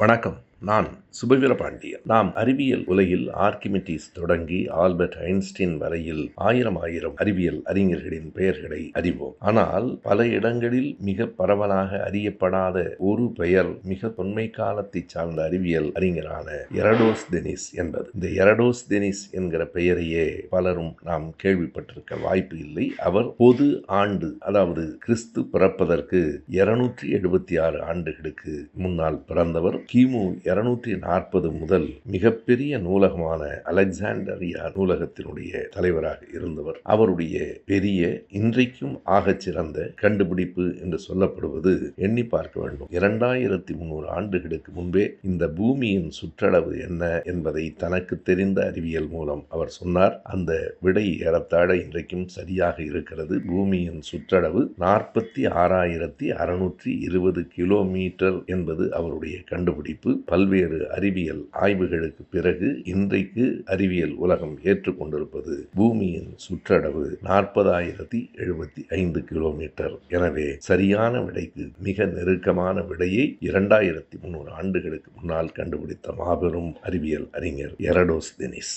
வணக்கம். நான் சுபவீர பாண்டியன் நாம் அறிவியல் உலகில் ஆர்கிமிட்டிஸ் தொடங்கி ஆல்பர்ட் ஐன்ஸ்டீன் வரையில் ஆயிரம் ஆயிரம் அறிவியல் அறிஞர்களின் பெயர்களை அறிவோம். ஆனால் பல இடங்களில் மிக பரவலாக அறியப்படாத ஒரு பெயர் மிக தொன்மை காலத்தை சார்ந்த அறிவியல் அறிஞரான எரடோஸ் டெனிஸ் என்பது. இந்த எரடோஸ் டெனிஸ் என்கிற பெயரையே பலரும் நாம் கேள்விப்பட்டிருக்க வாய்ப்பு இல்லை. அவர் பொது ஆண்டு அதாவது கிறிஸ்து பிறப்பதற்கு இருநூற்றி எழுபத்தி ஆறு ஆண்டுகளுக்கு முன்னால் பிறந்தவர். கிமு இருநூற்றி நாற்பது முதல் மிகப்பெரிய நூலகமான அலெக்சாண்டரியா நூலகத்தினுடைய தலைவராக இருந்தவர். அவருடைய பெரிய இன்றைக்கும் ஆகச் சிறந்த கண்டுபிடிப்பு என்று சொல்லப்படுவது எண்ணி பார்க்க வேண்டும். இரண்டாயிரத்தி முன்னூறு ஆண்டுகளுக்கு முன்பே இந்த பூமியின் சுற்றளவு என்ன என்பதை தனக்கு தெரிந்த அறிவியல் மூலம் அவர் சொன்னார். அந்த விடை ஏறத்தாழ இன்றைக்கும் சரியாக இருக்கிறது. பூமியின் சுற்றளவு நாற்பத்தி ஆறாயிரத்தி அறுநூற்றி இருபது கிலோமீட்டர் என்பது அவருடைய கண்டுபிடிப்பு. பல்வேறு அறிவியல் ஆய்வுகளுக்கு பிறகு இன்றைக்கு அறிவியல் உலகம் ஏற்றுக்கொண்டிருப்பது பூமியின் சுற்றளவு நாற்பதாயிரத்தி எழுபத்தி ஐந்து கிலோமீட்டர். எனவே சரியான விடைக்கு மிக நெருக்கமான விடையை இரண்டாயிரத்தி முன்னூறு ஆண்டுகளுக்கு முன்னால் கண்டுபிடித்த மாபெரும் அறிவியல் அறிஞர் எரடோஸ் டெனிஸ்.